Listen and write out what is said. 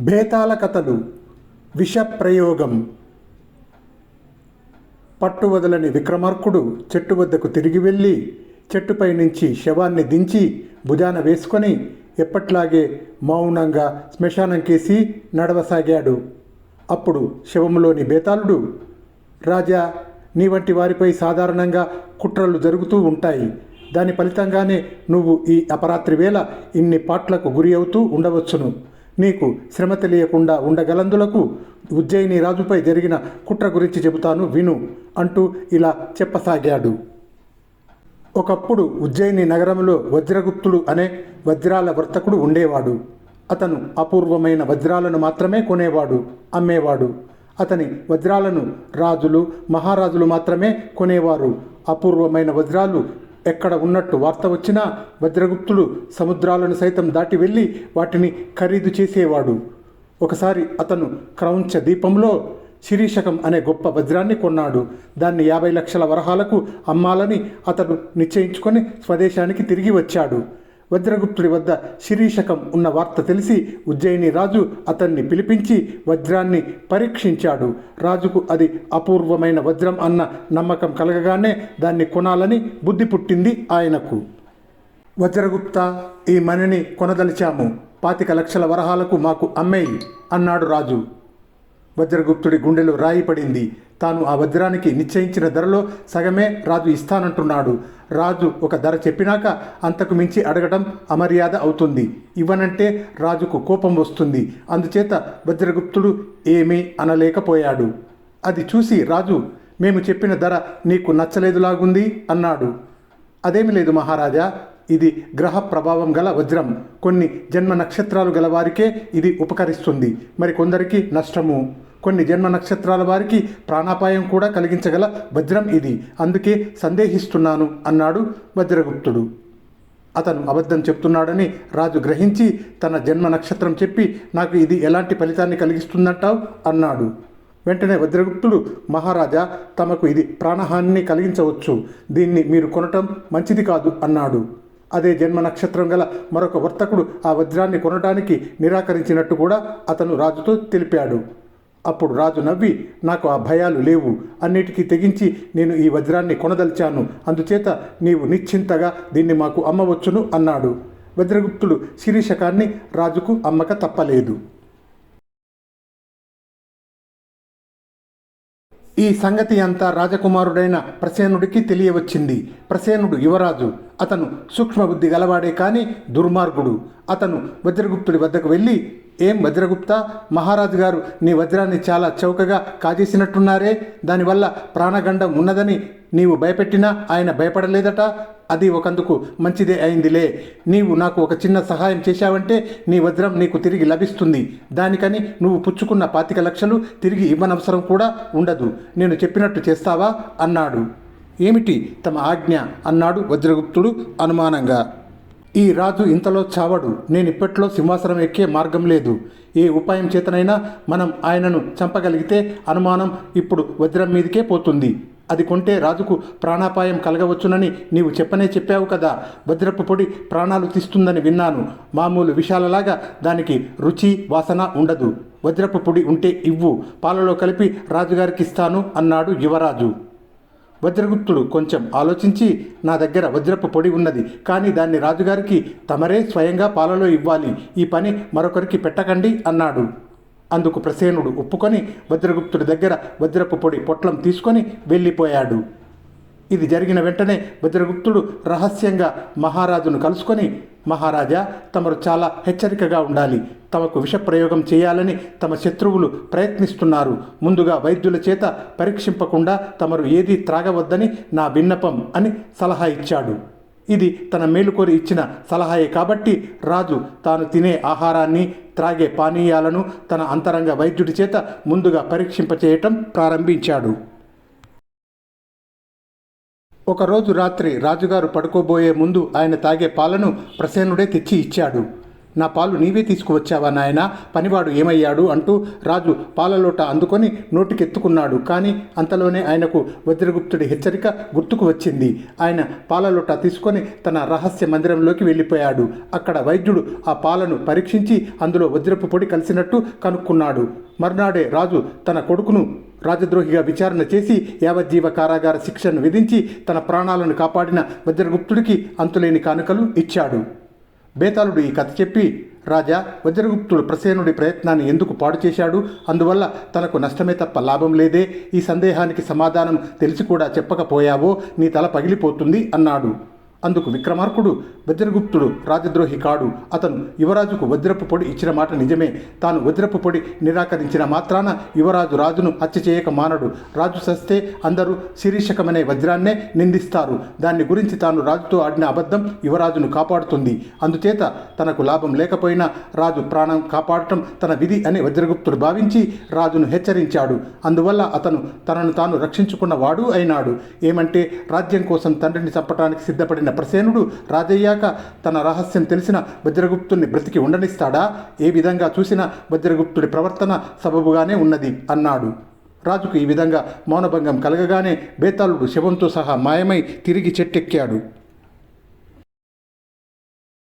బేతాళ కథలు విషప్రయోగం పట్టు వదలని విక్రమార్కుడు చెట్టు వద్దకు తిరిగి వెళ్ళి చెట్టుపై నుంచి శవాన్ని దించి భుజాన వేసుకొని ఎప్పట్లాగే మౌనంగా శ్మశానం కేసి నడవసాగాడు. అప్పుడు శవంలోని బేతాళుడు రాజా నీ వంటి వారిపై సాధారణంగా కుట్రలు జరుగుతూ ఉంటాయి. దాని ఫలితంగానే నువ్వు ఈ అపరాత్రి వేళ ఇన్ని పాట్లకు గురి అవుతూ ఉండవచ్చును. నీకు శ్రమ తెలియకుండా ఉండగలందులకు ఉజ్జయిని రాజుపై జరిగిన కుట్ర గురించి చెబుతాను విను అంటూ ఇలా చెప్పసాగాడు. ఒకప్పుడు ఉజ్జయిని నగరంలో వజ్రగుప్తుడు అనే వజ్రాల వర్తకుడు ఉండేవాడు. అతను అపూర్వమైన వజ్రాలను మాత్రమే కొనేవాడు అమ్మేవాడు. అతని వజ్రాలను రాజులు మహారాజులు మాత్రమే కొనేవారు. అపూర్వమైన వజ్రాలు ఎక్కడ ఉన్నట్టు వార్త వచ్చినా వజ్రగుప్తుడు సముద్రాలను సైతం దాటి వెళ్ళి వాటిని ఖరీదు చేసేవాడు. ఒకసారి అతను క్రౌంచ దీపంలో శిరీషకం అనే గొప్ప వజ్రాన్ని కొన్నాడు. దాన్ని యాభై లక్షల వరహాలకు అమ్మాలని అతను నిశ్చయించుకొని స్వదేశానికి తిరిగి వచ్చాడు. వజ్రగుప్తుడి వద్ద శిరీషకం ఉన్న వార్త తెలిసి ఉజ్జయిని రాజు అతన్ని పిలిపించి వజ్రాన్ని పరీక్షించాడు. రాజుకు అది అపూర్వమైన వజ్రం అన్న నమ్మకం కలగగానే దాన్ని కొనాలని బుద్ధి పుట్టింది ఆయనకు. వజ్రగుప్త ఈ మణిని కొనదలిచాము. పాతిక లక్షల వరహాలకు మాకు అమ్మేయి అన్నాడు రాజు. వజ్రగుప్తుడి గుండెలో రాయి పడింది. తాను ఆ వజ్రానికి నిశ్చయించిన ధరలో సగమే రాజు ఇస్తానంటున్నాడు. రాజు ఒక ధర చెప్పినాక అంతకు మించి అడగడం అమర్యాద అవుతుంది. ఇవ్వనంటే రాజుకు కోపం వస్తుంది. అందుచేత వజ్రగుప్తుడు ఏమీ అనలేకపోయాడు. అది చూసి రాజు మేము చెప్పిన ధర నీకు నచ్చలేదులాగుంది అన్నాడు. అదేమి లేదు మహారాజా ఇది గ్రహ ప్రభావం గల వజ్రం. కొన్ని జన్మ నక్షత్రాలు గల వారికే ఇది ఉపకరిస్తుంది. మరి కొందరికి నష్టము. కొన్ని జన్మ నక్షత్రాల వారికి ప్రాణాపాయం కూడా కలిగించగల వజ్రం ఇది. అందుకే సందేహిస్తున్నాను అన్నాడు వజ్రగుప్తుడు. అతను అబద్ధం చెప్తున్నాడని రాజు గ్రహించి తన జన్మ నక్షత్రం చెప్పి నాకు ఇది ఎలాంటి ఫలితాన్ని కలిగిస్తుందంటావు? అన్నాడు. వెంటనే వజ్రగుప్తుడు మహారాజా తమకు ఇది ప్రాణహానిని కలిగించవచ్చు. దీన్ని మీరు కొనటం మంచిది కాదు అన్నాడు. అదే జన్మ నక్షత్రం గల మరొక వర్తకుడు ఆ వజ్రాన్ని కొనడానికి నిరాకరించినట్టు కూడా అతను రాజుతో తెలిపాడు. అప్పుడు రాజు నవ్వి నాకు ఆ భయాలు లేవు. అన్నిటికీ తెగించి నేను ఈ వజ్రాన్ని కొనదలిచాను. అందుచేత నీవు నిశ్చింతగా దీన్ని మాకు అమ్మవచ్చును అన్నాడు. వజ్రగుప్తుడు శిరీషకాన్ని రాజుకు అమ్మక తప్పలేదు. ఈ సంగతి అంతా రాజకుమారుడైన ప్రసేనుడికి తెలియవచ్చింది. ప్రసేనుడు యువరాజు. అతను సూక్ష్మబుద్ధి గలవాడే కానీ దుర్మార్గుడు. అతను వజ్రగుప్తుడి వద్దకు వెళ్ళి ఏం వజ్రగుప్త? మహారాజు గారు నీ వజ్రాన్ని చాలా చౌకగా కాజేసినట్టున్నారే. దానివల్ల ప్రాణగండం ఉన్నదని నీవు భయపెట్టినా ఆయన భయపడలేదట. అది ఒకందుకు మంచిదే అయిందిలే. నీవు నాకు ఒక చిన్న సహాయం చేశావంటే నీ వజ్రం నీకు తిరిగి లభిస్తుంది. దానికని నువ్వు పుచ్చుకున్న పాతిక లక్షలు తిరిగి ఇవ్వనవసరం కూడా ఉండదు. నేను చెప్పినట్టు చేస్తావా? అన్నాడు. ఏమిటి? తమ ఆజ్ఞ? అన్నాడు వజ్రగుప్తుడు అనుమానంగా. ఈ రాజు ఇంతలో చావడు. నేను ఇప్పట్లో సింహాసనం ఎక్కే మార్గం లేదు. ఏ ఉపాయం చేతనైనా మనం ఆయనను చంపగలిగితే అనుమానం ఇప్పుడు వజ్రం మీదకే పోతుంది. అది కొంటే రాజుకు ప్రాణాపాయం కలగవచ్చునని నీవు చెప్పనే చెప్పావు కదా. వజ్రపు పొడి ప్రాణాలు తీస్తుందని విన్నాను. మామూలు విషాలలాగా దానికి రుచి వాసన ఉండదు. వజ్రపు పొడి ఉంటే ఇవ్వు. పాలలో కలిపి రాజుగారికి ఇస్తాను అన్నాడు యువరాజు. వజ్రగుప్తుడు కొంచెం ఆలోచించి నా దగ్గర వజ్రపు పొడి ఉన్నది. కానీ దాన్ని రాజుగారికి తమరే స్వయంగా పాలలో ఇవ్వాలి. ఈ పని మరొకరికి పెట్టకండి అన్నాడు. అందుకు ప్రసేనుడు ఒప్పుకొని వజ్రగుప్తుడి దగ్గర వజ్రపు పొడి పొట్లం తీసుకొని వెళ్ళిపోయాడు. ఇది జరిగిన వెంటనే భద్రగుప్తుడు రహస్యంగా మహారాజును కలుసుకొని మహారాజా తమరు చాలా హెచ్చరికగా ఉండాలి. తమకు విషప్రయోగం చేయాలని తమ శత్రువులు ప్రయత్నిస్తున్నారు. ముందుగా వైద్యుల చేత పరీక్షింపకుండా తమరు ఏదీ త్రాగవద్దని నా విన్నపం అని సలహా ఇచ్చాడు. ఇది తన మేలుకోరి ఇచ్చిన సలహాయే కాబట్టి రాజు తాను తినే ఆహారాన్ని త్రాగే పానీయాలను తన అంతరంగ వైద్యుడి చేత ముందుగా పరీక్షింపచేయటం ప్రారంభించాడు. ఒకరోజు రాత్రి రాజుగారు పడుకోబోయే ముందు ఆయన తాగే పాలను ప్రసేనుడే తెచ్చి ఇచ్చాడు. నా పాలు నీవే తీసుకువచ్చావా నాయనా? పనివాడు ఏమయ్యాడు అంటూ రాజు పాలలోట అందుకొని నోటికెత్తుకున్నాడు. కానీ అంతలోనే ఆయనకు వజ్రగుప్తుడి హెచ్చరిక గుర్తుకు వచ్చింది. ఆయన పాలలోట తీసుకొని తన రహస్య మందిరంలోకి వెళ్ళిపోయాడు. అక్కడ వైద్యుడు ఆ పాలను పరీక్షించి అందులో వజ్రపు పొడి కలిసినట్టు కనుక్కున్నాడు. మర్నాడే రాజు తన కొడుకును రాజద్రోహిగా విచారణ చేసి యావజ్జీవ కారాగార శిక్షను విధించి తన ప్రాణాలను కాపాడిన వజ్రగుప్తుడికి అంతులేని కానుకలు ఇచ్చాడు. బేతాళుడు ఈ కథ చెప్పి రాజా వజ్రగుప్తుడు ప్రసేనుడి ప్రయత్నాన్ని ఎందుకు పాడు చేశాడు? అందువల్ల తనకు నష్టమే తప్ప లాభం లేదే. ఈ సందేహానికి సమాధానం తెలిసి కూడా చెప్పకపోయావో నీ తల పగిలిపోతుంది అన్నాడు. అందుకు విక్రమార్కుడు వజ్రగుప్తుడు రాజద్రోహి కాడు. అతను యువరాజుకు వజ్రపు పొడి ఇచ్చిన మాట నిజమే. తాను వజ్రపు పొడి నిరాకరించిన మాత్రాన యువరాజు రాజును హత్య చేయక మానడు. రాజు సస్తే అందరూ శీర్షకమనే వజ్రాన్నే నిందిస్తారు. దాన్ని గురించి తాను రాజుతో ఆడిన అబద్ధం యువరాజును కాపాడుతుంది. అందుచేత తనకు లాభం లేకపోయినా రాజు ప్రాణం కాపాడటం తన విధి అని వజ్రగుప్తుడు భావించి రాజును హెచ్చరించాడు. అందువల్ల అతను తనను తాను రక్షించుకున్న వాడు అయినాడు. ఏమంటే రాజ్యం కోసం తండ్రిని చంపటానికి సిద్ధపడిన ప్రసేనుడు రాజయ్యాక తన రహస్యం తెలిసిన వజ్రగుప్తుడిని బ్రతికి ఉండనిస్తాడా? ఏ విధంగా చూసినా వజ్రగుప్తుడి ప్రవర్తన సబబుగానే ఉన్నది అన్నాడు. రాజుకు ఈ విధంగా మౌనభంగం కలగగానే బేతాళుడు శవంతో సహా మాయమై తిరిగి చెట్టెక్కాడు.